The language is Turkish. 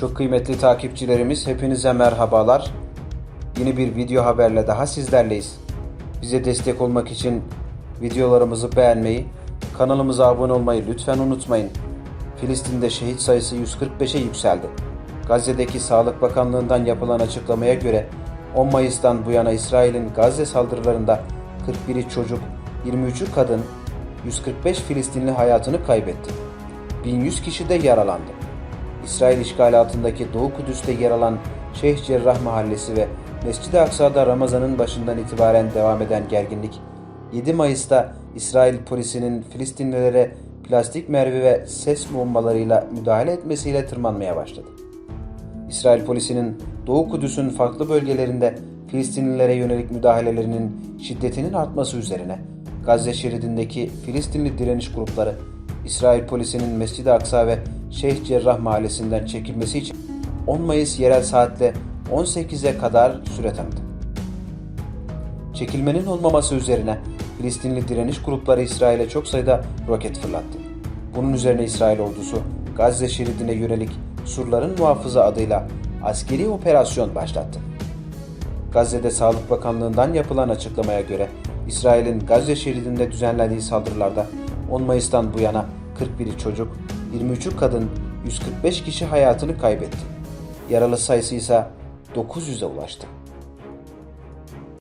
Çok kıymetli takipçilerimiz hepinize merhabalar. Yeni bir video haberle daha sizlerleyiz. Bize destek olmak için videolarımızı beğenmeyi, kanalımıza abone olmayı lütfen unutmayın. Filistin'de şehit sayısı 145'e yükseldi. Gazze'deki Sağlık Bakanlığı'ndan yapılan açıklamaya göre 10 Mayıs'tan bu yana İsrail'in Gazze saldırılarında 41'i çocuk, 23'ü kadın, 145 Filistinli hayatını kaybetti. 1100 kişi de yaralandı. İsrail işgali altındaki Doğu Kudüs'te yer alan Şeyh Cerrah Mahallesi ve Mescid-i Aksa'da Ramazan'ın başından itibaren devam eden gerginlik 7 Mayıs'ta İsrail polisinin Filistinlilere plastik mermi ve ses bombalarıyla müdahale etmesiyle tırmanmaya başladı. İsrail polisinin Doğu Kudüs'ün farklı bölgelerinde Filistinlilere yönelik müdahalelerinin şiddetinin artması üzerine Gazze şeridindeki Filistinli direniş grupları İsrail polisinin Mescid-i Aksa ve Şeyh Cerrah mahallesinden çekilmesi için 10 Mayıs yerel saatle 18'e kadar süre tanıdı. Çekilmenin olmaması üzerine Filistinli direniş grupları İsrail'e çok sayıda roket fırlattı. Bunun üzerine İsrail ordusu Gazze şeridine yönelik surların muhafızı adıyla askeri operasyon başlattı. Gazze'de Sağlık Bakanlığı'ndan yapılan açıklamaya göre İsrail'in Gazze şeridinde düzenlediği saldırılarda 10 Mayıs'tan bu yana 41'i çocuk, 23'ü kadın, 145 kişi hayatını kaybetti. Yaralı sayısı ise 900'e ulaştı.